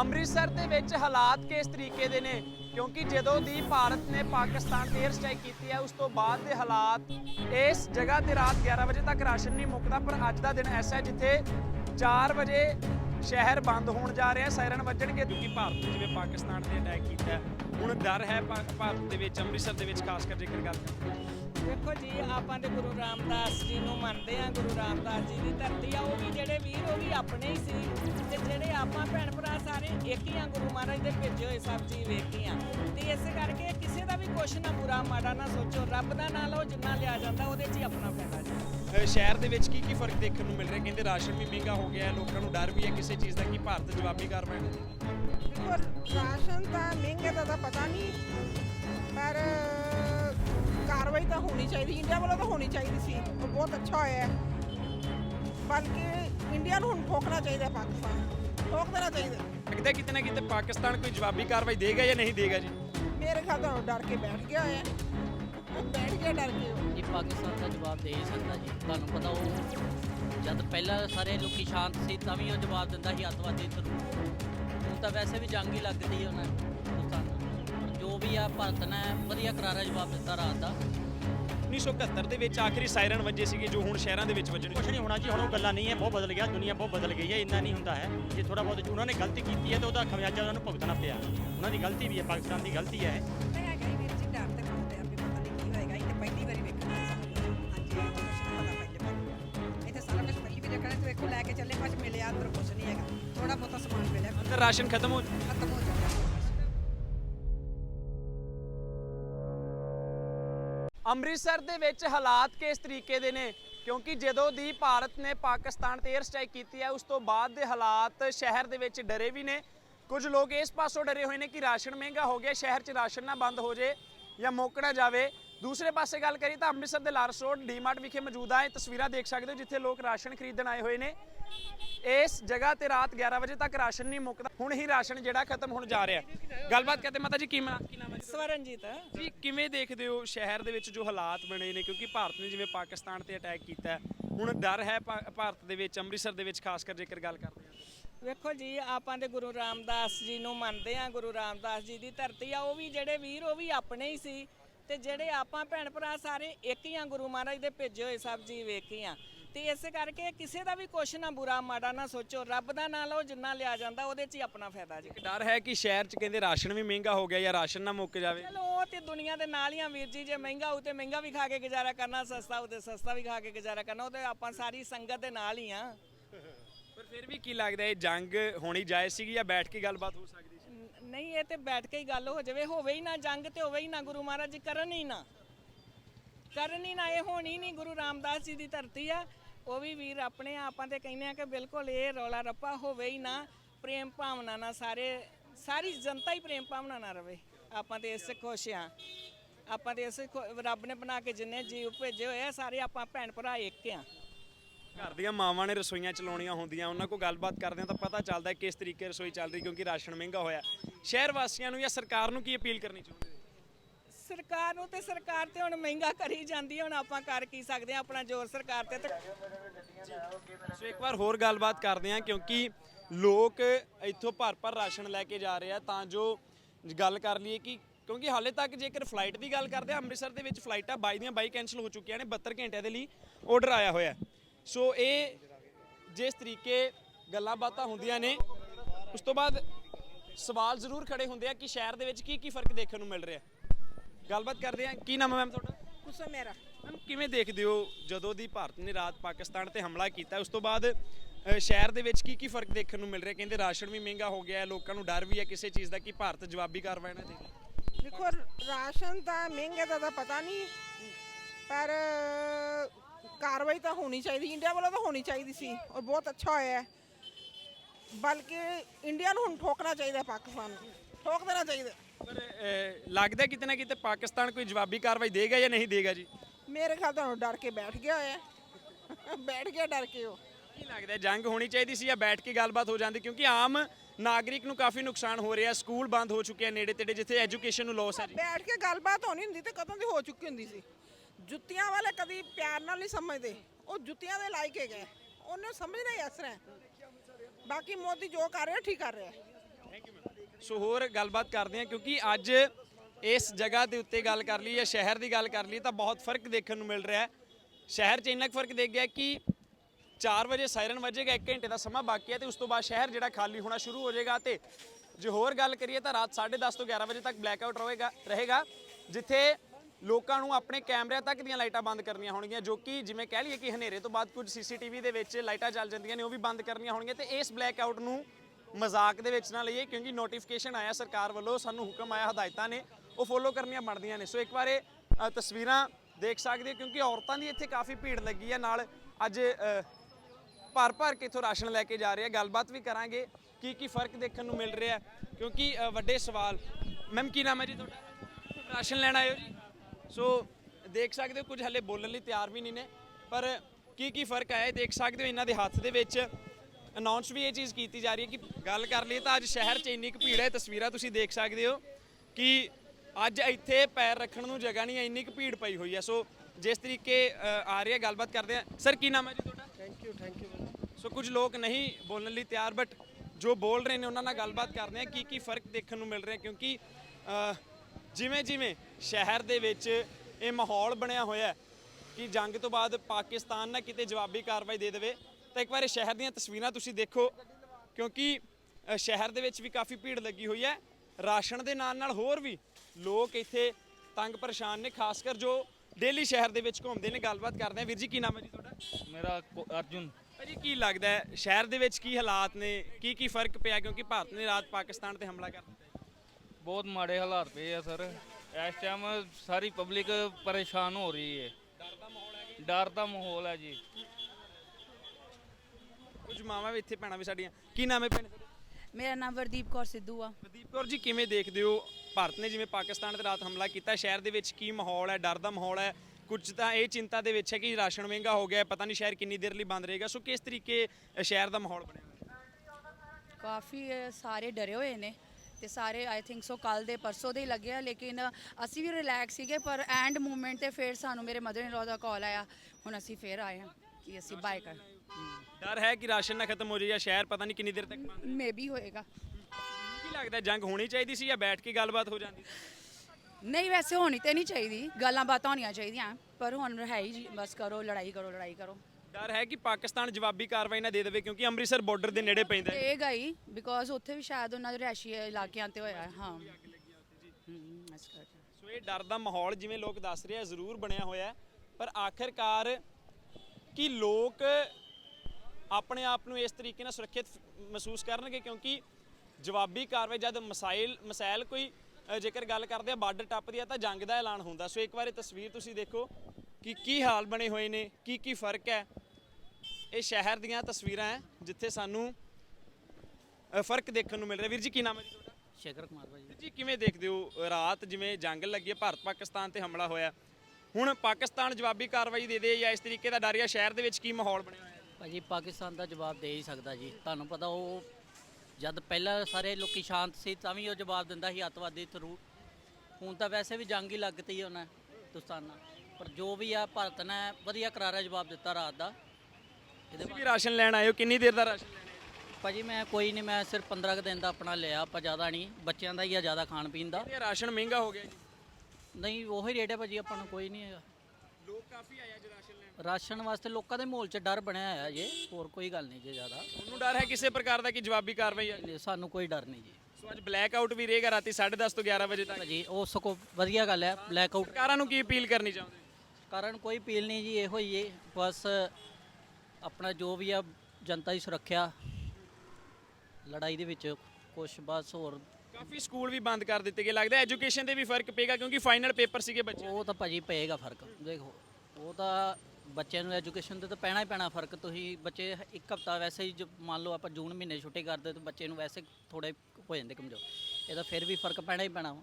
ਅੰਮ੍ਰਿਤਸਰ ਦੇ ਵਿੱਚ ਹਾਲਾਤ ਕਿਸ ਤਰੀਕੇ ਦੇ ਨੇ? ਕਿਉਂਕਿ ਜਦੋਂ ਦੀ ਭਾਰਤ ਨੇ ਪਾਕਿਸਤਾਨ ਤੇ 에ਅਰ ਸਟ੍ਰਾਈਕ ਕੀਤੀ ਹੈ, ਉਸ ਤੋਂ ਬਾਅਦ ਦੇ ਹਾਲਾਤ ਇਸ ਜਗ੍ਹਾ ਤੇ ਰਾਤ 11 ਵਜੇ ਤੱਕ ਰਾਸ਼ਨ ਨਹੀਂ ਮੁੱਕਦਾ, ਪਰ ਅੱਜ ਦਾ ਦਿਨ ਐਸਾ ਹੈ ਜਿੱਥੇ 4 ਵਜੇ ਸ਼ਹਿਰ ਬੰਦ ਹੋਣ ਜਾ ਰਿਹਾ, ਸਾਇਰਨ ਵੱਜਣਗੇ ਕਿਉਂਕਿ ਭਾਰਤ ਨੇ ਜਿਵੇਂ ਪਾਕਿਸਤਾਨ ਤੇ ਅਟੈਕ ਕੀਤਾ ਹੁਣ ਡਰ ਹੈ ਭਾ- ਭਾਰਤ ਦੇ ਵਿੱਚ, ਅੰਮ੍ਰਿਤਸਰ ਦੇ ਵਿੱਚ, ਖਾਸ ਕਰ ਜੇਕਰ ਗੱਲ ਕਰੀਏ। ਵੇਖੋ ਜੀ ਆਪਾਂ ਤੇ ਗੁਰੂ ਰਾਮਦਾਸ ਜੀ ਨੂੰ ਮੰਨਦੇ ਆ ਗੁਰੂ ਰਾਮਦਾਸ ਜੀ ਦੀ ਧਰਤੀ ਆ ਉਹ ਵੀ ਜਿਹੜੇ ਵੀਰ ਉਹ ਵੀ ਆਪਣੇ ਹੀ ਸੀ। ਤੇ ਜਿਹੜੇ ਆਪਾਂ ਭੈਣ ਭਰਾ ਸਾਰੇ ਇੱਕ ਹੀ ਆ ਗੁਰੂ ਮਹਾਰਾਜ ਦੇ ਭੇਜੇ ਹੋਏ ਸਭ ਜੀ ਵੇਖੀ ਆ। ਤੇ ਇਸ ਕਰਕੇ ਕਿਸੇ ਦਾ ਵੀ ਕੁਛ ਨਾ ਬੁਰਾ ਮਾੜਾ ਨਾ ਸੋਚੋ ਰੱਬ ਦਾ ਨਾਂ ਲਓ ਜਿੰਨਾ ਲਿਆ ਜਾਂਦਾ ਉਹਦੇ 'ਚ ਹੀ ਆਪਣਾ ਫਾਇਦਾ ਜੀ। ਅ, ਸ਼ਹਿਰ ਦੇ ਵਿੱਚ ਕੀ ਕੀ ਫ਼ਰਕ ਦੇਖਣ ਨੂੰ ਮਿਲ ਰਿਹਾ? ਕਹਿੰਦੇ ਰਾਸ਼ਨ ਵੀ ਮਹਿੰਗਾ ਹੋ ਗਿਆ ਹੈ ਲੋਕਾਂ ਨੂੰ ਡਰ ਵੀ ਹੈ ਕਿਸੇ ਚੀਜ਼ ਦਾ ਕਿ ਭਾਰਤ ਜਵਾਬੀ ਕਾਰਵਾਈ ਨਾ ਦੇਵੇ ਦੇਖੋ ਰਾਸ਼ਨ ਤਾਂ ਮਹਿੰਗੇ ਦਾ ਤਾਂ ਪਤਾ ਨਹੀਂ ਪਰ ਕਾਰਵਾਈ ਤਾਂ ਹੋਣੀ ਚਾਹੀਦੀ ਇੰਡੀਆ ਵੱਲੋਂ ਤਾਂ ਹੋਣੀ ਚਾਹੀਦੀ ਸੀ ਉਹ ਬਹੁਤ ਅੱਛਾ ਹੋਇਆ ਹੈ ਬਲਕਿ ਇੰਡੀਆ ਨੂੰ ਹੁਣ ਠੋਕਣਾ ਚਾਹੀਦਾ ਹੈ ਪਾਕਿਸਤਾਨ ਨੂੰ। ਠੋਕ ਦੇਣਾ ਚਾਹੀਦਾ ਹੈ। ਲੱਗਦਾ ਕਿਤੇ ਨਾ ਕਿਤੇ ਪਾਕਿਸਤਾਨ ਕੋਈ ਜਵਾਬੀ ਕਾਰਵਾਈ ਦੇਗਾ ਜਾਂ ਨਹੀਂ ਦੇਗਾ ਜੀ ਮੇਰੇ ਖਿਆਲ ਉਹ ਡਰ ਕੇ ਬੈਠ ਗਿਆ ਹੋਇਆ ਹੈ ਉਹ ਬੈਠ ਗਿਆ ਡਰ ਕੇ ਉਹ। ਇਹ ਪਾਕਿਸਤਾਨ ਦਾ ਜਵਾਬ ਦੇ ਹੀ ਸਕਦਾ ਜੀ ਤੁਹਾਨੂੰ ਪਤਾ ਉਹ ਜਦ ਪਹਿਲਾਂ ਸਾਰੇ ਲੋਕੀ ਸ਼ਾਂਤ ਸੀ ਤਾਂ ਵੀ ਉਹ ਜਵਾਬ ਦਿੰਦਾ ਸੀ ਅੱਤਵਾਦੀ ਥਰੂ ਹੁਣ ਤਾਂ ਵੈਸੇ ਵੀ ਜੰਗ ਹੀ ਲੱਗਦੀ ਹੈ ਉਹਨਾਂ ਜੋ ਆ ਭਾਰਤ ਨੇ ਵਧੀਆ ਕਰਾਰਾ ਜਵਾਬ ਦਿੱਤਾ ਰਾਤ ਦਾ। 1971 ਦੇ ਵਿੱਚ ਆਖਰੀ ਸਾਇਰਨ ਵੱਜੇ ਸੀਗੇ ਜੋ ਹੁਣ ਸ਼ਹਿਰਾਂ ਦੇ ਵਿੱਚ ਵੱਜਣੇ ਕੁਛ ਨਹੀਂ ਹੋਣਾ ਜੀ ਹੁਣ ਉਹ ਗੱਲਾਂ ਨਹੀਂ ਹੈ ਬਹੁਤ ਬਦਲ ਗਿਆ ਦੁਨੀਆ ਬਹੁਤ ਬਦਲ ਗਈ ਹੈ ਇੰਨਾ ਨਹੀਂ ਹੁੰਦਾ ਹੈ। ਜੇ ਥੋੜਾ ਬਹੁਤ ਉਹਨਾਂ ਨੇ ਗਲਤੀ ਕੀਤੀ ਹੈ ਤਾਂ ਉਹਦਾ ਖਮਿਆਜਾ ਉਹਨਾਂ ਨੂੰ ਭੁਗਤਣਾ ਪਿਆ। ਉਹਨਾਂ ਦੀ ਗਲਤੀ ਵੀ ਹੈ ਪਾਕਿਸਤਾਨ ਦੀ ਗਲਤੀ ਹੈ। ਤੇ ਹੈਗਾ ਹੀ ਵੀਰ ਜੀ ਡਰ ਤੇ ਖਾਂਦੇ ਆ ਵੀ ਪਤਾ ਨਹੀਂ ਕੀ ਹੋਏਗਾ ਇਹ ਤੇ ਪਹਿਲੀ ਵਾਰੀ ਵੇਖਣਾ ਸਾਨੂੰ ਹਾਂਜੀ ਇਹ ਕੁਛ ਨੀ ਪਤਾ ਪਹਿਲੇ ਵਾਰੀ। ਇੱਥੇ ਸਾਰਾ ਕੁਝ ਪਹਿਲੀ ਵਾਰੀ ਦੇਖਣਾ ਤੇ ਵੇਖੋ ਲੈ ਕੇ ਚੱਲੇ ਕੁਝ ਮਿਲਿਆ ਅੰਦਰ ਕੁਝ ਨਹੀਂ ਹੈਗਾ। ਥੋੜਾ ਬਹੁਤਾ ਸਮਾਨ ਮਿਲਿਆ। ਅੰਦਰ ਰਾਸ਼ਨ ਖਤਮ ਹੋ ਖਤਮ ਅੰਮ੍ਰਿਤਸਰ ਦੇ ਵਿੱਚ ਹਾਲਾਤ ਕਿਸ ਤਰੀਕੇ ਦੇ ਨੇ? ਕਿਉਂਕਿ ਜਦੋਂ ਦੀ ਭਾਰਤ ਨੇ ਪਾਕਿਸਤਾਨ ਤੇ 에ਅਰ ਸਟ੍ਰਾਈਕ ਕੀਤੀ ਹੈ, ਉਸ ਤੋਂ ਬਾਅਦ ਦੇ ਹਾਲਾਤ ਸ਼ਹਿਰ ਦੇ ਵਿੱਚ ਡਰੇ ਵੀ ਨੇ। ਕੁਝ ਲੋਕ ਇਸ ਪਾਸੋਂ ਡਰੇ ਹੋਏ ਨੇ ਕਿ ਰਾਸ਼ਨ ਮਹਿੰਗਾ ਹੋ ਗਿਆ, ਸ਼ਹਿਰ 'ਚ ਰਾਸ਼ਨ ਨਾ ਬੰਦ ਹੋ ਜੇ ਜਾਂ ਮੁੱਕ ਜਾਵੇ। ਦੂਸਰੇ ਪਾਸੇ ਗੱਲ ਕਰੀ ਤਾਂ ਅੰਮ੍ਰਿਤਸਰ ਦੇ ਲਾਰਸ ਰੋਡ ਡੀਮਾਰਟ ਵਿਖੇ ਮੌਜੂਦ ਆ। ਇਹ ਤਸਵੀਰਾਂ ਦੇਖ ਸਕਦੇ ਹੋ ਜਿੱਥੇ ਲੋਕ ਰਾਸ਼ਨ ਖਰੀਦਣ ਆਏ ਹੋਏ ਨੇ। ਇਸ ਜਗ੍ਹਾ ਤੇ ਰਾਤ 11 ਵਜੇ ਤੱਕ ਰਾਸ਼ਨ ਨਹੀਂ ਮੁੱਕਦਾ। ਹੁਣ ਹੀ ਰਾਸ਼ਨ ਜਿਹੜਾ ਖਤਮ ਹੋਣ ਜਾ ਰਿਹਾ। ਗੱਲਬਾਤ ਕਰਦੇ ਮਾਤਾ ਜੀ ਕੀ ਨਾਮ ਹੈ? ਸਵਰਨਜੀਤ। ਜੀ ਕਿਵੇਂ ਦੇਖਦੇ ਹੋ ਸ਼ਹਿਰ ਦੇ ਵਿੱਚ ਜੋ ਹਾਲਾਤ ਬਣੇ ਨੇ? ਕਿਉਂਕਿ ਭਾਰਤ ਨੇ ਜਿਵੇਂ ਪਾਕਿਸਤਾਨ ਤੇ ਅਟੈਕ ਕੀਤਾ ਹੁਣ ਡਰ ਹੈ ਭਾਰਤ ਦੇ ਵਿੱਚ ਅੰਮ੍ਰਿਤਸਰ ਦੇ ਵਿੱਚ ਖਾਸ ਕਰ ਜੇਕਰ ਗੱਲ ਕਰਦੇ ਹਾਂ। ਵੇਖੋ ਜੀ ਆਪਾਂ ਤੇ ਗੁਰੂ ਰਾਮਦਾਸ ਜੀ ਨੂੰ ਮੰਨਦੇ ਆ ਗੁਰੂ ਰਾਮਦਾਸ ਜੀ ਦੀ ਧਰਤੀ ਆ ਉਹ ਵੀ ਜਿਹੜੇ ਵੀਰ ਉਹ ਵੀ ਆਪਣੇ ਹੀ ਸੀ। ਤੇ ਜਿਹੜੇ ਆਪਾਂ ਭੈਣ ਭਰਾ ਸਾਰੇ ਇੱਕ ਹੀ ਆ ਗੁਰੂ ਮਹਾਰਾਜ ਦੇ ਭੇਜੇ ਹੋਏ ਸਭ ਜੀ ਵੇਖੀ ਆ। ਤੇ ਇਸ ਕਰਕੇ ਕਿਸੇ ਦਾ ਵੀ ਕੁਛ ਨਾ ਬੁਰਾ ਮਾੜਾ ਨਾ ਸੋਚੋ ਰੱਬ ਦਾ ਨਾਂ ਲਓ ਜਿੰਨਾ ਲਿਆ ਜਾਂਦਾ ਉਹਦੇ 'ਚ ਹੀ ਆਪਣਾ ਫਾਇਦਾ ਜੀ। ਇੱਕ ਡਰ ਹੈ ਕਿ ਸ਼ਹਿਰ 'ਚ ਕਹਿੰਦੇ ਰਾਸ਼ਨ ਵੀ ਮਹਿੰਗਾ ਹੋ ਗਿਆ ਜਾਂ ਰਾਸ਼ਨ ਨਾ ਮੁੱਕ ਜਾਵੇ? ਚਲੋ ਉਹ ਤੇ ਦੁਨੀਆ ਦੇ ਨਾਲ ਹੀ ਆ ਵੀਰ ਜੀ ਜੇ ਮਹਿੰਗਾ ਹੋਊ ਤੇ ਮਹਿੰਗਾ ਵੀ ਖਾ ਕੇ ਗੁਜ਼ਾਰਾ ਕਰਨਾ ਸਸਤਾ ਹੋਊ ਤੇ ਸਸਤਾ ਵੀ ਖਾ ਕੇ ਗੁਜ਼ਾਰਾ ਕਰਨਾ ਉਹ ਤੇ ਆਪਾਂ ਸਾਰੀ ਸੰਗਤ ਦੇ ਨਾਲ ਹੀ ਆ। ਪਰ ਫਿਰ ਵੀ ਕੀ ਲੱਗਦਾ ਇਹ ਜੰਗ ਹੋਣੀ ਜਾਇਜ਼ ਸੀਗੀ ਜਾਂ ਬੈਠ ਕੇ ਗੱਲਬਾਤ ਹੋ ਸਕਦੀ ਨਹੀਂ ਇਹ ਤੇ ਬੈਠ ਕੇ ਹੀ ਗੱਲ ਹੋ ਜਾਵੇ। ਹੋਵੇ ਹੀ ਨਾ ਜੰਗ ਤੇ ਹੋਵੇ ਹੀ ਨਾ ਗੁਰੂ ਮਹਾਰਾਜ ਜੀ ਕਰਨ ਹੀ ਨਾ। ਕਰਨ ਹੀ ਨਾ ਇਹ ਹੋਣੀ ਨਹੀਂ ਗੁਰੂ ਰਾਮਦਾਸ ਜੀ ਦੀ ਧਰਤੀ ਆ। ਉਹ ਵੀ ਵੀਰ ਆਪਣੇ ਆ, ਆਪਾਂ ਤੇ ਕਹਿੰਦੇ ਆ ਕਿ ਬਿਲਕੁਲ ਇਹ ਰੌਲਾ ਰੱਪਾ ਹੋਵੇ ਹੀ ਨਾ ਪ੍ਰੇਮ ਭਾਵਨਾ ਨਾਲ ਸਾਰੇ ਸਾਰੀ ਜਨਤਾ ਹੀ ਪ੍ਰੇਮ ਭਾਵਨਾ ਨਾਲ ਰਵੇ। ਆਪਾਂ ਤੇ ਇਸ ਖੁਸ਼ ਆ। ਆਪਾਂ ਤੇ ਇਸ ਰੱਬ ਨੇ ਬਣਾ ਕੇ ਜਿੰਨੇ ਜੀਵ ਭੇਜੇ ਹੋਏ ਆ ਸਾਰੇ ਆਪਾਂ ਭੈਣ ਭਰਾ ਇੱਕ ਆ। ਘਰ ਦੀਆਂ ਮਾਵਾਂ ਨੇ ਰਸੋਈਆਂ ਚਲਾਉਣੀਆਂ ਹੁੰਦੀਆਂ ਉਹਨਾਂ ਕੋਲ ਗੱਲਬਾਤ ਕਰਦੇ ਆ ਤਾਂ ਪਤਾ ਚੱਲਦਾ ਹੈ ਕਿਸ ਤਰੀਕੇ ਰਸੋਈ ਚੱਲ ਰਹੀ ਕਿਉਂਕਿ ਰਾਸ਼ਨ ਮਹਿੰਗਾ ਹੋਇਆ ਸ਼ਹਿਰ ਵਾਸੀਆਂ ਨੂੰ ਜਾਂ ਸਰਕਾਰ ਨੂੰ ਕੀ ਅਪੀਲ ਕਰਨੀ ਚਾਹੁੰਦੇ ਹੋ ਸਰਕਾਰ ਨੂੰ ਤੇ ਸਰਕਾਰ ਤੇ ਹੁਣ ਮਹਿੰਗਾ ਕਰੀ ਜਾਂਦੀ ਹੈ ਹੁਣ ਆਪਾਂ ਕਰ ਕੀ ਸਕਦੇ ਆ ਆਪਣਾ ਜ਼ੋਰ ਸਰਕਾਰ ਤੇ ਤੇ ਸੋ ਇੱਕ ਵਾਰ ਹੋਰ ਗੱਲਬਾਤ ਕਰਦੇ ਹਾਂ ਕਿਉਂਕਿ ਲੋਕ ਇੱਥੋਂ ਭਰ ਭਰ ਰਾਸ਼ਨ ਲੈ ਕੇ ਜਾ ਰਹੇ ਆ ਤਾਂ ਜੋ ਗੱਲ ਕਰ ਲਈਏ ਕਿ ਕਿਉਂਕਿ ਹਾਲੇ ਤੱਕ ਜੇਕਰ ਫਲਾਈਟ ਦੀ ਗੱਲ ਕਰਦੇ ਆ ਅੰਮ੍ਰਿਤਸਰ ਦੇ ਵਿੱਚ ਫਲਾਈਟਾਂ 22 ਦੀਆਂ 22 ਕੈਨਸਲ ਹੋ ਚੁੱਕੀਆਂ ਨੇ 72 ਘੰਟਿਆਂ ਦੇ ਲਈ ਆਰਡਰ ਆਇਆ ਹੋਇਆ ਹੈ। ਸੋ ਇਹ ਜਿਸ ਤਰੀਕੇ ਗੱਲਾਂ ਬਾਤਾਂ ਹੁੰਦੀਆਂ ਨੇ ਉਸ ਤੋਂ ਬਾਅਦ ਸਵਾਲ ਜ਼ਰੂਰ ਖੜੇ ਹੁੰਦੇ ਆ ਕਿ ਸ਼ਹਿਰ ਦੇ ਵਿੱਚ ਕੀ ਕੀ ਫ਼ਰਕ ਦੇਖਣ ਨੂੰ ਮਿਲ ਰਿਹਾ। ਗੱਲਬਾਤ ਕਰਦੇ ਆ। ਕੀ ਨਾਮ ਹੈ ਮੈਮ ਤੁਹਾਡਾ? ਗੁੱਸਾ ਮੇਰਾ। ਮੈਮ ਕਿਵੇਂ ਦੇਖਦੇ ਹੋ ਜਦੋਂ ਦੀ ਭਾਰਤ ਨੇ ਰਾਤ ਪਾਕਿਸਤਾਨ ਤੇ ਹਮਲਾ ਕੀਤਾ ਉਸ ਤੋਂ ਬਾਅਦ ਸ਼ਹਿਰ ਦੇ ਵਿੱਚ ਕੀ ਕੀ ਫ਼ਰਕ ਦੇਖਣ ਨੂੰ ਮਿਲ ਰਿਹਾ? ਕਹਿੰਦੇ ਰਾਸ਼ਨ ਵੀ ਮਹਿੰਗਾ ਹੋ ਗਿਆ ਹੈ ਲੋਕਾਂ ਨੂੰ ਡਰ ਵੀ ਹੈ ਕਿਸੇ ਚੀਜ਼ ਦਾ ਕਿ ਭਾਰਤ ਜਵਾਬੀ ਕਾਰਵਾਈ ਨਾ ਦੇਵੇ। ਦੇਖੋ ਰਾਸ਼ਨ ਤਾਂ ਮਹਿੰਗੇ ਦਾ ਤਾਂ ਪਤਾ ਨਹੀਂ ਪਰ ਕਾਰਵਾਈ ਤਾਂ ਹੋਣੀ ਚਾਹੀਦੀ ਇੰਡੀਆ ਵੱਲੋਂ ਤਾਂ ਹੋਣੀ ਚਾਹੀਦੀ ਸੀ ਉਹ ਬਹੁਤ ਅੱਛਾ ਹੋਇਆ ਹੈ। ਬਲਕਿ ਇੰਡੀਆ ਨੂੰ ਹੁਣ ਠੋਕਣਾ ਚਾਹੀਦਾ ਹੈ ਪਾਕਿਸਤਾਨ ਨੂੰ ਠੋਕ ਦੇਣਾ ਚਾਹੀਦਾ। ਹੈ। ਪਰ ਲੱਗਦਾ ਕਿਤੇ ਨਾ ਕਿਤੇ ਪਾਕਿਸਤਾਨ ਕੋਈ ਜਵਾਬੀ ਕਾਰਵਾਈ ਦੇਗਾ ਜਾਂ ਨਹੀਂ ਦੇਗਾ ਜੀ? ਮੇਰੇ ਖਿਆਲ ਉਹ ਡਰ ਕੇ ਬੈਠ ਗਿਆ ਹੋਇਆ ਹੈ। ਬੈਠ ਗਿਆ ਡਰ ਕੇ ਉਹ। ਕੀ ਲੱਗਦਾ ਹੈ, ਜੰਗ ਹੋਣੀ ਚਾਹੀਦੀ ਸੀ ਜਾਂ ਬੈਠ ਕੇ ਗੱਲਬਾਤ ਹੋ ਜਾਂਦੀ? ਕਿਉਂਕਿ ਆਮ ਨਾਗਰਿਕ ਨੂੰ ਕਾਫੀ ਨੁਕਸਾਨ ਹੋ ਰਿਹਾ ਸਕੂਲ ਬੰਦ ਹੋ ਚੁੱਕੇ ਆ ਨੇੜੇ ਤੇੜੇ ਜਿੱਥੇ ਐਜੂਕੇਸ਼ਨ ਨੂੰ ਲੋਸ ਹੈ ਜੀ। ਬੈਠ ਕੇ ਗੱਲਬਾਤ ਹੋਣੀ ਹੁੰਦੀ ਤੇ ਕਦੋਂ ਦੀ ਹੋ ਚੁੱਕੀ ਹੁੰਦੀ ਸੀ? ਜੁੱਤੀਆਂ ਵਾਲੇ ਕਦੀ ਪਿਆਰ ਨਾਲ ਨਹੀਂ ਸਮਝਦੇ। ਉਹ ਜੁੱਤੀਆਂ ਦੇ ਲਾਇਕ ਹੈਗੇ ਉਹਨੂੰ ਸਮਝਣਾ ਹੀ ਅਸਰ ਹੈ ਬਾਕੀ ਮੋਦੀ ਜੋ ਕਰ ਰਿਹਾ, ਠੀਕ ਕਰ ਰਿਹਾ। ਸੋ ਹੋਰ ਗੱਲਬਾਤ ਕਰਦੇ ਹਾਂ, ਕਿਉਂਕਿ ਅੱਜ ਇਸ ਜਗ੍ਹਾ ਦੇ ਉੱਤੇ ਗੱਲ ਕਰ ਲਈ ਜਾਂ ਸ਼ਹਿਰ ਦੀ ਗੱਲ ਕਰ ਲਈ ਤਾਂ ਬਹੁਤ ਫ਼ਰਕ ਦੇਖਣ ਨੂੰ ਮਿਲ ਰਿਹਾ ਹੈ। ਸ਼ਹਿਰ 'ਚ ਇੰਨਾ ਕੁ ਫ਼ਰਕ ਦੇਖ ਗਿਆ ਕਿ 4 ਵਜੇ ਸਾਇਰਨ ਵੱਜੇਗਾ 1 ਘੰਟੇ ਦਾ ਸਮਾਂ ਬਾਕੀ ਹੈ ਤੇ ਉਸ ਤੋਂ ਬਾਅਦ ਸ਼ਹਿਰ ਜਿਹੜਾ ਖਾਲੀ ਹੋਣਾ ਸ਼ੁਰੂ ਹੋ ਜਾਏਗਾ ਤੇ ਜੇ ਹੋਰ ਗੱਲ ਕਰੀਏ ਤਾਂ ਰਾਤ 10:30 ਤੋਂ 11 ਵਜੇ ਤੱਕ ਬਲੈਕ ਆਊਟ ਰਹੇਗਾ ਰਹੇਗਾ, ਜਿੱਥੇ ਲੋਕਾਂ ਨੂੰ ਆਪਣੇ ਕੈਮਰਿਆਂ ਤੱਕ ਦੀਆਂ ਲਾਈਟਾਂ ਬੰਦ ਕਰਨੀਆਂ ਹੋਣਗੀਆਂ, ਜੋ ਕਿ ਜਿਵੇਂ ਕਹਿ ਲਈਏ ਕਿ ਹਨੇਰੇ ਤੋਂ ਬਾਅਦ ਕੁਝ ਸੀਸੀਟੀਵੀ ਦੇ ਵਿੱਚ ਲਾਈਟਾਂ ਚੱਲ ਜਾਂਦੀਆਂ ਨੇ, ਉਹ ਵੀ ਬੰਦ ਕਰਨੀਆਂ ਹੋਣਗੀਆਂ ਤੇ ਇਸ ਬਲੈਕ ਆਊਟ ਨੂੰ ਮਜ਼ਾਕ ਦੇ ਵਿੱਚ ਨਾ ਲਈਏ ਕਿਉਂਕਿ ਨੋਟੀਫਿਕੇਸ਼ਨ ਆਇਆ ਸਰਕਾਰ ਵੱਲੋਂ, ਸਾਨੂੰ ਹੁਕਮ ਆਇਆ, ਹਦਾਇਤਾਂ ਨੇ, ਉਹ ਫੋਲੋ ਕਰਨੀਆਂ ਬਣਦੀਆਂ ਨੇ। ਸੋ ਇੱਕ ਵਾਰ ਇਹ ਤਸਵੀਰਾਂ ਦੇਖ ਸਕਦੇ ਹੋ ਕਿਉਂਕਿ ਔਰਤਾਂ ਦੀ ਇੱਥੇ ਕਾਫੀ ਭੀੜ ਲੱਗੀ ਹੈ। ਨਾਲ ਅੱਜ ਭਰ ਭਰ ਕੇ ਇਥੋਂ ਰਾਸ਼ਨ ਲੈ ਕੇ ਜਾ ਰਹੇ ਆ। ਗੱਲਬਾਤ ਵੀ ਕਰਾਂਗੇ ਕੀ ਕੀ ਫ਼ਰਕ ਦੇਖਣ ਨੂੰ ਮਿਲ ਰਿਹਾ ਕਿਉਂਕਿ ਵੱਡੇ ਸਵਾਲ। ਮੈਮ, ਕੀ ਨਾਮ ਹੈ ਜੀ ਤੁਹਾਡਾ? ਰਾਸ਼ਨ ਲੈਣ ਆਏ ਹੋ ਜੀ? ਸੋ ਦੇਖ ਸਕਦੇ ਹੋ ਕੁਝ ਹਲੇ ਬੋਲਣ ਲਈ ਤਿਆਰ ਵੀ ਨਹੀਂ ਨੇ ਪਰ ਕੀ ਕੀ ਫ਼ਰਕ ਆਇਆ ਇਹ ਦੇਖ ਸਕਦੇ ਹੋ ਇਹਨਾਂ ਦੇ ਹੱਥ ਦੇ ਵਿੱਚ ਅਨਾਉਂਸ ਵੀ ਇਹ ਚੀਜ਼ ਕੀਤੀ ਜਾ ਰਹੀ ਹੈ ਕਿ ਗੱਲ ਕਰ ਲਈ ਤਾਂ ਅੱਜ ਸ਼ਹਿਰ 'ਚ ਇੰਨੀ ਕੁ ਭੀੜ ਹੈ ਤਸਵੀਰਾਂ ਤੁਸੀਂ ਦੇਖ ਸਕਦੇ ਹੋ ਕਿ ਅੱਜ ਇੱਥੇ ਪੈਰ ਰੱਖਣ ਨੂੰ ਜਗ੍ਹਾ ਨਹੀਂ ਹੈ ਇੰਨੀ ਕੁ ਭੀੜ ਪਈ ਹੋਈ ਹੈ। ਸੋ ਜਿਸ ਤਰੀਕੇ ਆ ਰਹੀ ਹੈ ਗੱਲਬਾਤ ਕਰਦੇ ਆ ਸਰ ਕੀ ਨਾਮ ਹੈ ਜੀ ਤੁਹਾਡਾ? Thank you thank you so ਕੁਝ ਲੋਕ ਨਹੀਂ ਬੋਲਣ ਲਈ ਤਿਆਰ ਬਟ ਜੋ ਬੋਲ ਰਹੇ ਨੇ ਉਹਨਾਂ ਨਾਲ ਗੱਲਬਾਤ ਕਰਦੇ ਆ ਕੀ ਕੀ ਫ਼ਰਕ ਦੇਖਣ ਨੂੰ ਮਿਲ ਰਿਹਾ ਕਿਉਂਕਿ ਜਿਵੇਂ ਜਿਵੇਂ ਸ਼ਹਿਰ ਦੇ ਵਿੱਚ ਇਹ ਮਾਹੌਲ ਬਣਿਆ ਹੋਇਆ ਕਿ ਜੰਗ ਤੋਂ ਬਾਅਦ ਪਾਕਿਸਤਾਨ ਨਾ ਕਿਤੇ ਜਵਾਬੀ ਕਾਰਵਾਈ ਦੇ ਦੇਵੇ ਤਾਂ ਇੱਕ ਵਾਰ ਇਹ ਸ਼ਹਿਰ ਦੀਆਂ ਤਸਵੀਰਾਂ ਤੁਸੀਂ ਦੇਖੋ ਕਿਉਂਕਿ ਸ਼ਹਿਰ ਦੇ ਵਿੱਚ ਵੀ ਕਾਫੀ ਭੀੜ ਲੱਗੀ ਹੋਈ ਹੈ। ਰਾਸ਼ਨ ਦੇ ਨਾਲ ਨਾਲ ਹੋਰ ਵੀ ਲੋਕ ਇੱਥੇ ਤੰਗ ਪਰੇਸ਼ਾਨ ਨੇ ਖਾਸ ਕਰ ਜੋ ਡੇਲੀ ਸ਼ਹਿਰ ਦੇ ਵਿੱਚ ਘੁੰਮਦੇ ਨੇ। ਗੱਲਬਾਤ ਕਰਦੇ ਆ ਵੀਰ ਜੀ ਕੀ ਨਾਮ ਹੈ ਜੀ ਤੁਹਾਡਾ? ਮੇਰਾ ਅਰਜੁਨ। ਭਾਜੀ ਕੀ ਲੱਗਦਾ ਹੈ? ਸ਼ਹਿਰ ਦੇ ਵਿੱਚ ਕੀ ਹਾਲਾਤ ਨੇ? ਕੀ ਕੀ ਫ਼ਰਕ ਪਿਆ? ਕਿਉਂਕਿ ਭਾਰਤ ਨੇ ਰਾਤ ਪਾਕਿਸਤਾਨ ਤੇ ਹਮਲਾ ਕਰ ਦਿੱਤਾ ਹੈ। ਬਹੁਤ ਮਾੜੇ ਹਾਲਾਤ ਪਏ ਆ ਸਰ। ਇਸ ਟਾਈਮ ਸਾਰੀ ਪਬਲਿਕ ਪਰੇਸ਼ਾਨ ਹੋ ਰਹੀ ਹੈ ਡਰ ਦਾ ਮਾਹੌਲ ਹੈ ਜੀ। ਕੁਝ ਮਾਵਾਂ ਵੀ ਇੱਥੇ ਭੈਣਾਂ ਵੀ ਸਾਡੀਆਂ। ਕੀ ਨਾਮ ਹੈ ਭੈਣ? ਮੇਰਾ ਨਾਮ ਵਰਦੀਪ ਕੌਰ ਸਿੱਧੂ ਆ। ਪ੍ਰਦੀਪ ਕੌਰ ਜੀ ਕਿਵੇਂ ਦੇਖਦੇ ਹੋ? ਭਾਰਤ ਨੇ ਜਿਵੇਂ ਪਾਕਿਸਤਾਨ ਤੇ ਰਾਤ ਹਮਲਾ ਕੀਤਾ ਸ਼ਹਿਰ ਦੇ ਵਿੱਚ ਕੀ ਮਾਹੌਲ ਹੈ? ਡਰ ਦਾ ਮਾਹੌਲ ਹੈ? ਕੁਝ ਤਾਂ ਇਹ ਚਿੰਤਾ ਦੇ ਵਿੱਚ ਹੈ ਕਿ ਰਾਸ਼ਨ ਮਹਿੰਗਾ ਹੋ ਗਿਆ ਹੈ, ਪਤਾ ਨਹੀਂ ਸ਼ਹਿਰ ਕਿੰਨੀ ਦੇਰ ਲਈ ਬੰਦ ਰਹੇਗਾ। ਸੋ ਕਿਸ ਤਰੀਕੇ ਅ, ਸ਼ਹਿਰ ਦਾ ਮਾਹੌਲ ਬਣਿਆ ਹੋਇਆ? ਹੈ? ਕਾਫੀ ਅ, ਸਾਰੇ ਡਰੇ ਹੋਏ ਨੇ। ਤੇ ਸਾਰੇ ਆਈ ਥਿੰਕ ਸੋ ਕੱਲ ਦੇ ਪਰਸੋਂ ਦੇ ਹੀ ਲੱਗੇ ਆ ਲੇਕਿਨ ਅਸੀਂ ਵੀ ਰਿਲੈਕਸ ਸੀਗੇ ਪਰ ਐਂਡ ਮੂਵਮੈਂਟ ਤੇ ਫਿਰ ਸਾਨੂੰ ਮੇਰੇ ਮਦਰ ਇਨ ਲਾ ਦਾ ਕਾਲ ਆਇਆ। ਹੁਣ ਅਸੀਂ ਫਿਰ ਆਏ ਹਾਂ ਕਿ ਅਸੀਂ ਬਾਏ ਕਰ। ਡਰ ਹੈ ਕਿ ਰਾਸ਼ਨ ਨਾ ਖਤਮ ਹੋ ਜਾਏ ਜਾਂ ਸ਼ਹਿਰ ਪਤਾ ਨਹੀਂ ਕਿੰਨੀ ਦੇਰ ਤੱਕ ਬੰਦ ਮੇ ਵੀ ਹੋਏਗਾ। ਕੀ ਲੱਗਦਾ ਜੰਗ ਹੋਣੀ ਚਾਹੀਦੀ ਸੀ ਜਾਂ ਬੈਠ ਕੇ ਗੱਲਬਾਤ ਹੋ ਜਾਂਦੀ ਨਹੀਂ ਵੈਸੇ ਹੋਣੀ ਤੇ ਨਹੀਂ ਚਾਹੀਦੀ। ਗੱਲਾਂ ਬਾਤਾਂ ਹੋਣੀਆਂ ਚਾਹੀਦੀਆਂ ਪਰ ਹੁਣ ਹੈ ਹੀ ਜੀ ਬਸ ਕਰੋ ਲੜਾਈ ਕਰੋ ਲੜਾਈ ਕਰੋ। ਡਰ ਹੈ ਕਿ ਪਾਕਿਸਤਾਨ ਜਵਾਬੀ ਕਾਰਵਾਈ ਨਾ ਦੇ ਦੇਵੇ ਕਿਉਂਕਿ ਅੰਮ੍ਰਿਤਸਰ ਬਾਰਡਰ ਦੇ ਨੇੜੇ ਪੈਂਦਾ ਹੈ। ਇਹ ਗਈ ਬਿਕੋਜ਼ ਉੱਥੇ ਵੀ ਸ਼ਾਇਦ ਉਹਨਾਂ ਦੇ ਰਿਹਾਇਸ਼ੀ ਇਲਾਕਿਆਂ ਤੇ ਹੋਇਆ ਹੈ। ਹਾਂ ਹਮ, ਇਸ ਕਰਕੇ। ਸੋ ਇਹ ਡਰ ਦਾ ਮਾਹੌਲ ਜਿਵੇਂ ਲੋਕ ਦੱਸ ਰਹੇ ਆ ਜ਼ਰੂਰ ਬਣਿਆ ਹੋਇਆ ਹੈ। ਪਰ ਆਖਿਰਕਾਰ ਕੀ ਲੋਕ ਆਪਣੇ ਆਪ ਨੂੰ ਇਸ ਤਰੀਕੇ ਨਾਲ ਸੁਰੱਖਿਅਤ ਫ- ਮਹਿਸੂਸ ਕਰਨਗੇ? ਕਿਉਂਕਿ ਜਵਾਬੀ ਕਾਰਵਾਈ ਜਦ ਮਸਾਇਲ ਮਸਾਇਲ ਕੋਈ ਅ, ਜੇਕਰ ਗੱਲ ਕਰਦੇ ਆ ਬਾਰਡਰ ਟੱਪਦੀ ਆ ਤਾਂ ਜੰਗ ਦਾ ਐਲਾਨ ਹੁੰਦਾ। ਸੋ ਇੱਕ ਵਾਰ ਇਹ ਤਸਵੀਰ ਤੁਸੀਂ ਦੇਖੋ ਕਿ ਕੀ ਹਾਲ ਬਣੇ ਹੋਏ ਨੇ ਕੀ ਕੀ ਫ਼ਰਕ ਹੈ। ਇਹ ਸ਼ਹਿਰ ਦੀਆਂ ਤਸਵੀਰਾਂ ਹੈ ਜਿੱਥੇ ਸਾਨੂੰ ਅ, ਫ਼ਰਕ ਦੇਖਣ ਨੂੰ ਮਿਲ ਰਿਹਾ। ਵੀਰ ਜੀ ਕੀ ਨਾਮ ਹੈ ਜੀ ਤੁਹਾਡਾ? ਸ਼ੇਖਰ ਕੁਮਾਰ ਭਾਜੀ। ਜੀ ਕਿਵੇਂ ਦੇਖਦੇ ਹੋ ਰਾਤ ਜਿਵੇਂ ਜੰਗ ਲੱਗੀ ਹੈ ਭਾਰਤ ਪਾਕਿਸਤਾਨ ਤੇ ਹਮਲਾ ਹੋਇਆ। ਹੁਣ ਪਾਕਿਸਤਾਨ ਜਵਾਬੀ ਕਾਰਵਾਈ ਦੇ ਦੇ ਜਾਂ ਇਸ ਤਰੀਕੇ ਦਾ ਡਰ ਜਾਂ ਸ਼ਹਿਰ ਦੇ ਵਿੱਚ ਕੀ ਮਾਹੌਲ ਬਣਿਆ ਹੋਇਆ ਹੈ? ਭਾਜੀ ਪਾਕਿਸਤਾਨ ਦਾ ਜਵਾਬ ਦੇ ਹੀ ਸਕਦਾ ਜੀ। ਤੁਹਾਨੂੰ ਪਤਾ ਉਹ ਜਦ ਪਹਿਲਾਂ ਸਾਰੇ ਲੋਕੀ ਸ਼ਾਂਤ ਸੀ ਤਾਂ ਵੀ ਉਹ ਜਵਾਬ ਦਿੰਦਾ ਸੀ ਅੱਤਵਾਦੀ ਥਰੂ ਹੁਣ ਤਾਂ ਵੈਸੇ ਵੀ ਜੰਗ ਹੀ ਲੱਗਤੀ ਉਹਨਾਂ ਹਿੰਦੁਸਤਾਨ ਨਾਲ। ਪਰ ਜੋ ਵੀ ਆ ਭਾਰਤ ਨੇ ਵਧੀਆ ਕਰਾਰਾ ਜਵਾਬ ਦਿੱਤਾ ਰਾਤ ਦਾ। ਤੁਸੀਂ ਵੀ ਰਾਸ਼ਨ ਲੈਣ ਆਏ ਹੋ? ਕਿੰਨੀ ਦੇਰ ਦਾ ਰਾਸ਼ਨ ਲੈਣਾ ਹੈ? ਭਾਜੀ ਮੈਂ ਕੋਈ ਨਹੀਂ ਮੈਂ ਸਿਰਫ 15 ਕੁ ਦਿਨ ਦਾ ਆਪਣਾ ਲਿਆ ਆਪਾਂ ਜ਼ਿਆਦਾ ਨਹੀਂ। ਬੱਚਿਆਂ ਦਾ ਹੀ ਆ ਜ਼ਿਆਦਾ ਖਾਣ ਪੀਣ ਦਾ। ਇਹ ਰਾਸ਼ਨ ਮਹਿੰਗਾ ਹੋ ਗਿਆ ਜੀ? ਨਹੀਂ ਉਹੀ ਰੇਟ ਹੈ ਭਾਜੀ ਆਪਾਂ ਨੂੰ ਕੋਈ ਨਹੀਂ ਹੈਗਾ। ਲੋਕ ਕਾਫੀ ਆਏ ਅੱਜ ਰਾਸ਼ਨ ਲੈਣ। ਰਾਸ਼ਨ ਵਾਸਤੇ ਲੋਕਾਂ ਦੇ ਮਾਹੌਲ 'ਚ ਡਰ ਬਣਿਆ ਹੋਇਆ ਜੇ ਹੋਰ ਕੋਈ ਗੱਲ ਨਹੀਂ ਜੇ ਜ਼ਿਆਦਾ। ਉਹਨੂੰ ਡਰ ਹੈ ਕਿਸੇ ਪ੍ਰਕਾਰ ਦਾ ਕਿ ਜਵਾਬੀ ਕਾਰਵਾਈ ਹੈ ਨਹੀਂ, ਸਾਨੂੰ ਕੋਈ ਡਰ ਨਹੀਂ ਜੀ। ਸੋ ਅੱਜ ਬਲੈਕ ਆਊਟ ਵੀ ਰਹੇਗਾ ਰਾਤੀ 10:30 ਤੋਂ 11 ਵਜੇ ਤੱਕ। ਭਾਜੀ ਉਹ ਸਗੋਂ ਵਧੀਆ ਗੱਲ ਹੈ ਬਲੈਕ ਆਊਟ ਸਰਕਾਰਾਂ ਨੂੰ ਕੀ ਅਪੀਲ ਕਰਨੀ ਚਾਹੁੰਦੇ ਕਾਰਨ ਕੋਈ ਅਪੀਲ ਨਹੀਂ ਜੀ ਇਹੋ ਹੀ ਹੈ। ਬਸ ਆਪਣਾ ਜੋ ਵੀ ਆ ਜਨਤਾ ਦੀ ਸੁਰੱਖਿਆ ਲੜਾਈ ਦੇ ਵਿੱਚ ਕੁਛ ਬਸ ਹੋਰ। ਕਾਫੀ ਸਕੂਲ ਵੀ ਬੰਦ ਕਰ ਦਿੱਤੇ ਗਏ। ਲੱਗਦਾ ਐਜੂਕੇਸ਼ਨ ਤੇ ਵੀ ਫ਼ਰਕ ਪਏਗਾ ਕਿਉਂਕਿ ਫਾਈਨਲ ਪੇਪਰ ਸੀਗੇ ਬੱਚੇ ਉਹ ਤਾਂ ਭਾਜੀ ਪਏਗਾ ਫ਼ਰਕ ਦੇਖੋ ਉਹ ਤਾਂ ਬੱਚਿਆਂ ਨੂੰ ਐਜੂਕੇਸ਼ਨ ਤੇ ਤਾਂ ਪੈਣਾ ਹੀ ਪੈਣਾ ਫ਼ਰਕ। ਤੁਸੀਂ ਬੱਚੇ ਇੱਕ ਹਫਤਾ ਵੈਸੇ ਹੀ ਜੋ ਮੰਨ ਲਓ ਆਪਾਂ ਜੂਨ ਮਹੀਨੇ ਛੁੱਟੀ ਕਰਦੇ ਤਾਂ ਬੱਚੇ ਨੂੰ ਵੈਸੇ ਥੋੜੇ ਹੋ ਜਾਂਦੇ ਕਮਜ਼ੋਰ। ਇਹਦਾ ਫਿਰ ਵੀ ਫ਼ਰਕ ਪੈਣਾ ਹੀ ਪੈਣਾ ਵਾ।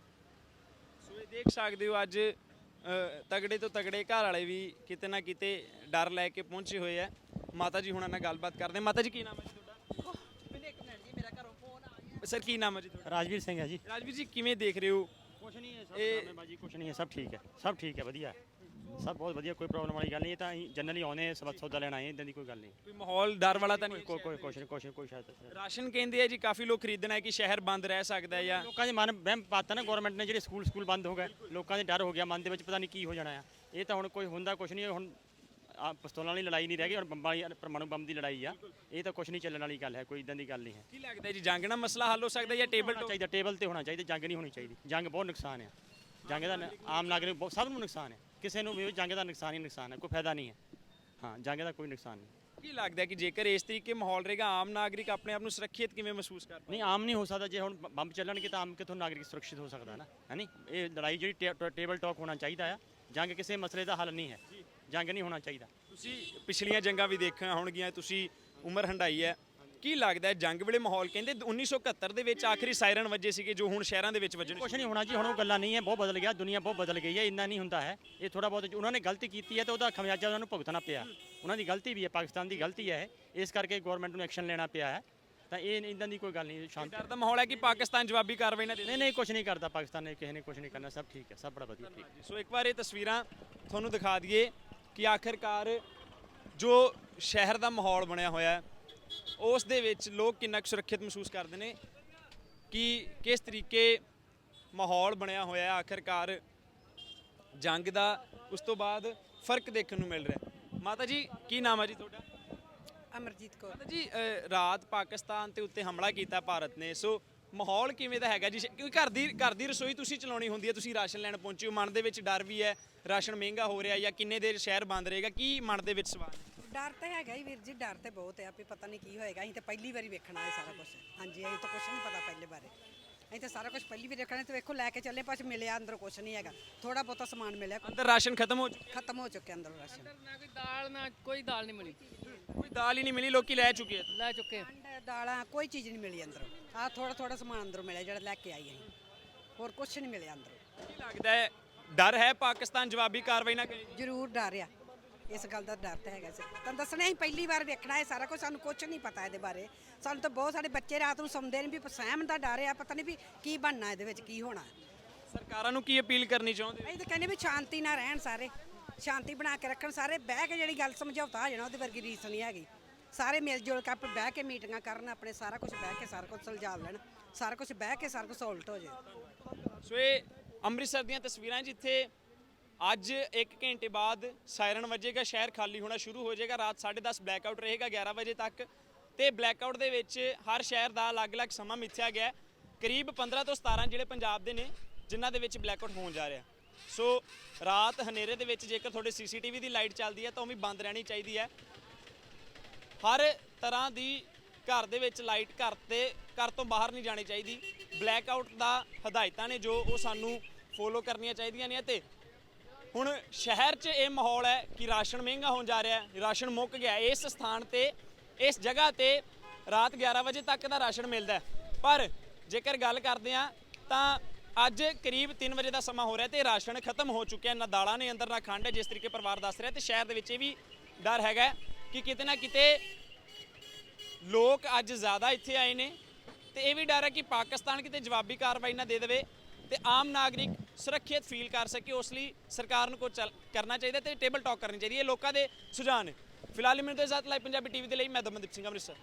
ਸੋ ਇਹ ਦੇਖ ਸਕਦੇ ਹੋ ਅੱਜ ਅ, ਤਗੜੇ ਤੋਂ ਤਗੜੇ ਘਰ ਵਾਲੇ ਵੀ ਕਿਤੇ ਨਾ ਕਿਤੇ ਡਰ ਲੈ ਕੇ ਪਹੁੰਚੇ ਹੋਏ ਆ। ਮਾਤਾ ਜੀ ਹੁਣਾਂ ਨਾਲ ਗੱਲਬਾਤ ਕਰਦੇ ਹਾਂ। ਮਾਤਾ ਜੀ ਕੀ ਨਾਮ ਹੈ ਜੀ ਤੁਹਾਡਾ? ਸਰ ਕੀ ਨਾਮ ਹੈ ਜੀ ਤੁਹਾਡਾ? ਰਾਜਵੀਰ ਸਿੰਘ ਹੈ ਜੀ। ਰਾਜਵੀਰ ਜੀ ਕਿਵੇਂ ਦੇਖ ਰਹੇ ਹੋ? ਕੁਛ ਨਹੀਂ ਹੈ ਸਭ ਇਹ- ਡਰਾਮੇਬਾਜ਼ੀ ਕੁਛ ਨਹੀਂ ਹੈ ਸਭ ਠੀਕ ਹੈ ਸਭ ਠੀਕ ਹੈ ਵਧੀਆ। ਹੈ। ਸਭ ਬਹੁਤ ਵਧੀਆ ਕੋਈ ਪ੍ਰੋਬਲਮ ਵਾਲੀ ਗੱਲ ਨਹੀਂ ਇਹ ਤਾਂ ਅਸੀਂ ਜਨਰਲੀ ਆਉਨੇ ਸਬਕ ਸੌਦਾ ਲੈਣ ਆਏ ਇਦਾਂ ਦੀ ਕੋਈ ਗੱਲ ਨਹੀਂ। ਕੋਈ ਮਾਹੌਲ ਡਰ ਵਾਲਾ ਤਾਂ ਨਹੀਂ? ਕੋਈ ਕੋਈ ਕੁਐਸਚਨ ਕੋਈ ਸ਼ਾਇਦ ਰਾਸ਼ਨ ਕਹਿੰਦੇ ਆ ਜੀ ਕਾਫੀ ਲੋਕ ਖਰੀਦਣਾ ਹੈ ਕਿ ਸ਼ਹਿਰ ਬੰਦ ਰਹਿ ਸਕਦਾ ਹੈ ਜਾਂ ਲੋਕਾਂ ਦੇ ਮਨ ਵਹਿਮ ਪਾਤਾ ਨਾ ਗਵਰਨਮੈਂਟ ਨੇ ਜਿਹੜੇ ਸਕੂਲ ਸਕੂਲ ਬੰਦ ਹੋ ਗਏ ਲੋਕਾਂ ਦੇ ਡਰ ਹੋ ਗਿਆ ਮਨ ਦੇ ਵਿੱਚ ਪਤਾ ਨਹੀਂ ਕੀ ਹੋ ਜਾਣਾ ਆ। ਇਹ ਤਾਂ ਹੁਣ ਕੋਈ ਹੁੰਦਾ ਕੁਝ ਨਹੀਂ ਹੁਣ ਆ ਪਿਸਤੌਲਾਂ ਵਾਲੀ ਲੜਾਈ ਨਹੀਂ ਰਹਿ ਗਈ ਹੁਣ ਬੰਬਾਂ ਵਾਲੀ ਪਰਮਾਣੂ ਬੰਬ ਦੀ ਲੜਾਈ ਆ। ਇਹ ਤਾਂ ਕੁਝ ਨਹੀਂ ਚੱਲਣ ਵਾਲੀ ਗੱਲ ਹੈ ਕੋਈ ਇਦਾਂ ਦੀ ਗੱਲ ਨਹੀਂ ਹੈ। ਕੀ ਲੱਗਦਾ ਜੀ ਜੰਗ ਨਾਲ ਮਸਲਾ ਹੱਲ ਹੋ ਸਕਦਾ ਜਾਂ ਟੇਬਲ ਹੋਣਾ ਚਾਹੀਦਾ ਟੇਬਲ ਤੇ ਹੋਣਾ ਚਾਹੀਦਾ ਜੰਗ ਨਹੀਂ ਹੋਣੀ ਚਾਹੀਦੀ। ਜੰਗ ਬਹੁਤ ਨੁਕਸਾਨ ਹੈ ਜੰਗ ਦਾ ਨ- ਆਮ ਨਾਗਰਿਕ ਬਹੁਤ- ਸਭ ਨੂੰ ਨੁਕਸਾਨ ਹੈ। ਕਿਸੇ ਨੂੰ ਵੀ ਜੰਗ ਦਾ ਨੁਕਸਾਨ ਹੀ ਨੁਕਸਾਨ ਹੈ ਕੋਈ ਫਾਇਦਾ ਨਹੀਂ ਹੈ। ਹਾਂ ਜੰਗ ਦਾ ਕੋਈ ਨੁਕਸਾਨ ਨਹੀਂ। ਕੀ ਲੱਗਦਾ ਕਿ ਜੇਕਰ ਇਸ ਤਰੀਕੇ ਮਾਹੌਲ ਰਹੇਗਾ ਆਮ ਨਾਗਰਿਕ ਆਪਣੇ ਆਪ ਨੂੰ ਸੁਰੱਖਿਅਤ ਕਿਵੇਂ ਮਹਿਸੂਸ ਕਰ ਨਹੀਂ ਆਮ ਨਹੀਂ ਹੋ ਸਕਦਾ ਜੇ ਹੁਣ ਬ- ਬੰਬ ਚੱਲਣਗੇ ਤਾਂ ਆਮ ਕਿੱਥੋਂ ਨਾਗਰਿਕ ਸੁਰੱਖਿਤ ਹੋ ਸਕਦਾ ਨਾ? ਹੈ ਨਹੀਂ ਇਹ ਲੜਾਈ ਜਿਹੜੀ ਟੇ- ਟੇਬਲ ਟਾਕ ਹੋਣਾ ਚਾਹੀਦਾ ਆ। ਜੰਗ ਕਿਸੇ ਮਸਲੇ ਦਾ ਹੱਲ ਨਹੀਂ ਹੈ। ਜੰਗ ਨਹੀਂ ਹੋਣਾ ਚਾਹੀਦਾ। ਤੁਸੀਂ ਪਿਛਲੀਆਂ ਜੰਗਾਂ ਵੀ ਦੇਖੀਆਂ ਹੋਣਗੀਆਂ ਤੁਸੀਂ ਉਮਰ ਹੰਡਾਈ ਹੈ। ਕੀ ਲੱਗਦਾ ਹੈ ਜੰਗ ਵੇਲੇ ਮਾਹੌਲ ਕਹਿੰਦੇ 1971 ਦੇ ਵਿੱਚ ਆਖਰੀ ਸਾਇਰਨ ਵੱਜੇ ਸੀਗੇ ਜੋ ਹੁਣ ਸ਼ਹਿਰਾਂ ਦੇ ਵਿੱਚ ਵੱਜਣੇ ਕੁਛ ਨਹੀਂ ਹੋਣਾ ਜੀ ਹੁਣ ਉਹ ਗੱਲਾਂ ਨਹੀਂ ਹੈ ਬਹੁਤ ਬਦਲ ਗਿਆ ਦੁਨੀਆ ਬਹੁਤ ਬਦਲ ਗਈ ਹੈ ਇੰਨਾ ਨਹੀਂ ਹੁੰਦਾ ਹੈ। ਇਹ ਥੋੜਾ ਬਹੁਤ ਉਹਨਾਂ ਨੇ ਗਲਤੀ ਕੀਤੀ ਹੈ ਤੇ ਉਹਦਾ ਖਮਿਆਜਾ ਉਹਨਾਂ ਨੂੰ ਭੁਗਤਣਾ ਪਿਆ। ਉਹਨਾਂ ਦੀ ਗਲਤੀ ਵੀ ਹੈ ਪਾਕਿਸਤਾਨ ਦੀ ਗਲਤੀ ਹੈ ਇਹ। ਇਸ ਕਰਕੇ ਗਵਰਨਮੈਂਟ ਨੂੰ ਐਕਸ਼ਨ ਲੈਣਾ ਪਿਆ ਹੈ। ਤਾਂ ਇਹ ਇਦਾਂ ਦੀ ਕੋਈ ਗੱਲ ਨਹੀਂ ਸ਼ਾਂਤ ਡਰ ਦਾ ਮਾਹੌਲ ਹੈ ਕਿ ਪਾਕਿਸਤਾਨ ਜਵਾਬੀ ਕਾਰਵਾਈ ਨਾ ਦੇ ਨਹੀਂ ਨਹੀਂ ਕੁਝ ਨਹੀਂ ਕਰਦਾ ਪਾਕਿਸਤਾਨ ਨੇ ਕਿਸੇ ਨੇ ਕੁਝ ਨਹੀਂ ਕਰਨਾ ਸਭ ਠੀਕ ਹੈ ਸਭ ਬੜਾ ਵਧੀਆ ਠੀਕ ਸੋ ਇੱਕ ਵਾਰ ਇਹ ਤਸਵੀਰਾਂ ਤੁਹਾਨੂੰ ਦਿਖਾ ਦਈਏ। ਕਿ ਆਖਿਰਕਾਰ ਜੋ ਸ਼ਹਿਰ ਦਾ ਮਾਹੌਲ ਬਣਿਆ ਹੋਇਆ ਹੈ ਉਸ ਦੇ ਵਿੱਚ ਲੋਕ ਕਿੰਨਾ ਕੁ ਸੁਰੱਖਿਅਤ ਮਹਿਸੂਸ ਕਰਦੇ ਨੇ? ਕਿ ਕਿਸ ਤਰੀਕੇ ਮਾਹੌਲ ਬਣਿਆ ਹੋਇਆ ਹੈ? ਆਖਿਰਕਾਰ ਜੰਗ ਦਾ ਉਸ ਤੋਂ ਬਾਅਦ ਫ਼ਰਕ ਦੇਖਣ ਨੂੰ ਮਿਲ ਰਿਹਾ ਹੈ। ਮਾਤਾ ਜੀ ਕੀ ਨਾਮ ਹੈ ਜੀ ਤੁਹਾਡਾ? ਅਮਰਜੀਤ ਕੌਰ। ਮਾਤਾ ਜੀ ਰਾਤ ਪਾਕਿਸਤਾਨ ਤੇ ਉੱਤੇ ਹਮਲਾ ਕੀਤਾ ਭਾਰਤ ਨੇ। ਸੋ ਮਾਹੌਲ ਕਿਵੇਂ ਦਾ ਹੈਗਾ ਜੀ? ਕਿਉਂਕਿ ਘਰ ਦੀ ਘਰ ਦੀ ਰਸੋਈ ਤੁਸੀਂ ਚਲਾਉਣੀ ਹੁੰਦੀ ਹੈ ਤੁਸੀਂ ਰਾਸ਼ਨ ਲੈਣ ਪਹੁੰਚੇ ਹੋ। ਮਨ ਦੇ ਵਿੱਚ ਡਰ ਵੀ ਹੈ। ਰਾਸ਼ਨ ਮਹਿੰਗਾ ਹੋ ਰਿਹਾ ਜਾਂ ਕਿੰਨੇ ਦੇਰ ਸ਼ਹਿਰ ਬੰਦ ਰਹੇਗਾ ਕੀ ਮਨ ਦੇ ਵਿੱਚ ਸਵਾਲ ਹੈ? ਡਰ ਤਾਂ ਹੈਗਾ ਹੀ ਵੀਰ ਜੀ ਡਰ ਤੇ ਬਹੁਤ ਹੈ ਵੀ ਪਤਾ ਨਹੀਂ ਕੀ ਹੋਏਗਾ ਅਸੀਂ ਤਾਂ ਪਹਿਲੀ ਵਾਰੀ ਵੇਖਣਾ ਹੈ ਸਾਰਾ ਕੁਝ ਹਾਂਜੀ ਅਸੀਂ ਤਾਂ ਕੁਝ ਨਹੀਂ ਪਤਾ ਪਹਿਲੇ ਬਾਰੇ। ਅਸੀਂ ਤਾਂ ਸਾਰਾ ਕੁਝ ਪਹਿਲੀ ਵਾਰੀ ਵੇਖਣਾ ਤੇ ਵੇਖੋ ਲੈ ਕੇ ਚੱਲੇ ਪਾਸ ਮਿਲਿਆ ਅੰਦਰ ਕੁਝ ਨਹੀਂ ਹੈਗਾ। ਥੋੜਾ ਬਹੁਤਾ ਸਮਾਨ ਮਿਲਿਆ ਅੰਦਰ ਰਾਸ਼ਨ ਖਤਮ ਹੋ ਚੁੱਕਿਆ? ਖਤਮ ਹੋ ਚੁੱਕਿਆ ਅੰਦਰ ਰਾਸ਼ਨ। ਨਾ ਕੋਈ ਦਾਲ ਨਾ ਕੋਈ ਦਾਲ ਨਹੀਂ ਮਿਲੀ। ਕੋਈ ਦਾਲ ਹੀ ਨਹੀਂ ਮਿਲੀ ਲੋਕੀ ਲੈ ਚੁੱਕੇ ਆ। ਲੈ ਚੁੱਕੇ ਅੰਡ ਦਾਲਾਂ ਕੋਈ ਚੀਜ਼ ਨਹੀਂ ਮਿਲੀ ਅੰਦਰੋਂ। ਆਹ ਥੋੜਾ ਥੋੜਾ ਸਮਾਨ ਅੰਦਰੋਂ ਮਿਲਿਆ ਜਿਹੜਾ ਲੈ ਕੇ ਆਈ ਅਸੀਂ। ਹੋਰ ਕੁਝ ਨਹੀਂ ਮਿਲਿਆ ਅੰਦਰੋਂ। ਕੀ ਲੱਗਦਾ ਹੈ ਡਰ ਹੈ ਪਾਕਿਸਤਾਨ ਜਵਾਬੀ ਕਾਰਵਾਈ ਨਾ ਕਰੇ ਜ਼ਰੂਰ ਡਰ ਆ। ਇਸ ਗੱਲ ਦਾ ਡਰ ਤਾਂ ਹੈਗਾ ਸੀ। ਤੁਹਾਨੂੰ ਦੱਸਣਾ ਅਸੀਂ ਪਹਿਲੀ ਵਾਰ ਵੇਖਣਾ ਹੈ ਸਾਰਾ ਕੁਝ ਸਾਨੂੰ ਕੁਝ ਨਹੀਂ ਪਤਾ ਇਹਦੇ ਬਾਰੇ। ਸਾਨੂੰ ਤਾਂ ਬਹੁਤ ਸਾਡੇ ਬੱਚੇ ਰਾਤ ਨੂੰ ਸੌਂਦੇ ਨੇ ਵੀ ਸਹਿਮ ਦਾ ਡਰ ਆ ਪਤਾ ਨਹੀਂ ਵੀ ਕੀ ਬਣਨਾ ਇਹਦੇ ਵਿੱਚ ਕੀ ਹੋਣਾ। ਸਰਕਾਰਾਂ ਨੂੰ ਕੀ ਅਪੀਲ ਕਰਨੀ ਚਾਹੁੰਦੇ? ਅਸੀਂ ਤਾਂ ਕਹਿੰਦੇ ਵੀ ਸ਼ਾਂਤੀ ਨਾਲ ਰਹਿਣ ਸਾਰੇ ਸ਼ਾਂਤੀ ਬਣਾ ਕੇ ਰੱਖਣ ਸਾਰੇ ਬਹਿ ਕੇ ਜਿਹੜੀ ਗੱਲ ਸਮਝੌਤਾ ਹੋ ਜਾਣਾ ਉਹਦੇ ਵਰਗੀ ਰੀਸ ਨਹੀਂ ਹੈਗੀ। ਸਾਰੇ ਮਿਲ ਜੁਲ ਕੇ ਆਪੇ ਬਹਿ ਕੇ ਮੀਟਿੰਗਾਂ ਕਰਨ ਆਪਣੇ ਸਾਰਾ ਕੁਝ ਬਹਿ ਕੇ ਸਾਰਾ ਕੁਝ ਸੁਲਝਾ ਲੈਣ ਸਾਰਾ ਕੁਝ ਬਹਿ ਕੇ ਸਾਰਾ ਕੁਝ ਸੋਲਟ ਹੋ ਜਾਏ। ਸੋ ਇਹ ਅੰਮ੍ਰਿਤਸਰ ਦੀਆਂ ਤਸਵੀਰਾਂ ਜਿੱਥੇ ਅੱਜ 1 ਘੰਟੇ ਬਾਅਦ ਸਾਇਰਨ ਵੱਜੇਗਾ, ਸ਼ਹਿਰ ਖਾਲੀ ਹੋਣਾ ਸ਼ੁਰੂ ਹੋ ਜਾਏਗਾ, ਰਾਤ 10:30 ਬਲੈਕਆਊਟ ਰਹੇਗਾ 11 ਵਜੇ ਤੱਕ। ਤੇ ਬਲੈਕਆਊਟ ਦੇ ਵਿੱਚ ਹਰ ਸ਼ਹਿਰ ਦਾ ਅਲੱਗ-ਅਲੱਗ ਸਮਾਂ ਮਿੱਥਿਆ ਗਿਆ ਕਰੀਬ 15 ਤੋਂ 17 ਜਿਹੜੇ ਪੰਜਾਬ ਦੇ ਨੇ, ਜਿਨ੍ਹਾਂ ਦੇ ਵਿੱਚ ਬਲੈਕਆਊਟ ਹੋਣ ਜਾ ਰਿਹਾ। ਸੋ ਰਾਤ ਹਨੇਰੇ ਦੇ ਵਿੱਚ ਜੇਕਰ ਤੁਹਾਡੇ ਸੀਸੀਟੀਵੀ ਦੀ ਲਾਈਟ ਚੱਲਦੀ ਹੈ, ਤਾਂ ਉਹ ਵੀ ਬੰਦ ਰਹਿਣੀ ਚਾਹੀਦੀ ਹੈ। ਹਰ ਤਰ੍ਹਾਂ ਦੀ ਘਰ ਦੇ ਵਿੱਚ ਲਾਈਟ ਘਰ ਤੇ, ਘਰ ਤੋਂ ਬਾਹਰ ਨਹੀਂ ਜਾਣੀ ਚਾਹੀਦੀ। ਬਲੈਕਆਊਟ ਦਾ ਹਦਾਇਤਾਂ ਨੇ ਜੋ ਉਹ ਸਾਨੂੰ ਫੋਲੋ ਕਰਨੀਆਂ ਚਾਹੀਦੀਆਂ ਨੇ ਤੇ ਹੁਣ ਸ਼ਹਿਰ 'ਚ ਇਹ ਮਾਹੌਲ ਹੈ ਕਿ ਰਾਸ਼ਨ ਮਹਿੰਗਾ ਹੋਣ ਜਾ ਰਿਹਾ ਹੈ, ਰਾਸ਼ਨ ਮੁੱਕ ਗਿਆ ਇਸ ਸਥਾਨ ਤੇ, ਇਸ ਜਗ੍ਹਾ ਤੇ ਰਾਤ 11 ਵਜੇ ਤੱਕ ਦਾ ਰਾਸ਼ਨ ਮਿਲਦਾ ਪਰ ਜੇਕਰ ਗੱਲ ਕਰਦੇ ਆ ਤਾਂ ਅੱਜ ਕਰੀਬ 3 ਵਜੇ ਦਾ ਸਮਾਂ ਹੋ ਰਿਹਾ ਤੇ ਰਾਸ਼ਨ ਖਤਮ ਹੋ ਚੁੱਕਿਆ ਨਾ ਦਾਲਾਂ ਨੇ, ਅੰਦਰ ਨਾ ਖੰਡ ਹੈ, ਜਿਸ ਤਰੀਕੇ ਪਰਿਵਾਰ ਦੱਸ ਰਿਹਾ ਤੇ ਸ਼ਹਿਰ ਦੇ ਵਿੱਚ ਇਹ ਵੀ ਡਰ ਹੈਗਾ ਕਿ ਕਿਤੇ ਨਾ ਕਿਤੇ ਲੋਕ ਅੱਜ ਜ਼ਿਆਦਾ ਇੱਥੇ ਆਏ ਨੇ ਤੇ ਇਹ ਵੀ ਡਰ ਹੈ ਕਿ ਪਾਕਿਸਤਾਨ ਕਿਤੇ ਜਵਾਬੀ ਕਾਰਵਾਈ ਨਾ ਦੇ ਦੇਵੇ ਤੇ ਆਮ ਨਾਗਰਿਕ ਸੁਰੱਖਿਅਤ ਫੀਲ ਕਰ ਸਕੇ, ਉਸ ਲਈ ਸਰਕਾਰ ਨੂੰ ਕੁਝ ਚੱਲ- ਕਰਨਾ ਚਾਹੀਦਾ ਤੇ ਟੇਬਲ ਟਾਕ ਕਰਨੀ ਚਾਹੀਦੀ ਹੈ। ਇਹ ਲੋਕਾਂ ਦੇ ਸੁਝਾਅ ਨੇ। ਫਿਲਹਾਲ ਮੈਨੂੰ ਦੇ ਸਾਥ ਲਾਈਵ ਪੰਜਾਬੀ ਟੀਵੀ ਦੇ ਲਈ ਮੈਂ ਦਮਨਦੀਪ ਸਿੰਘ ਅੰਮ੍ਰਿਤਸਰ।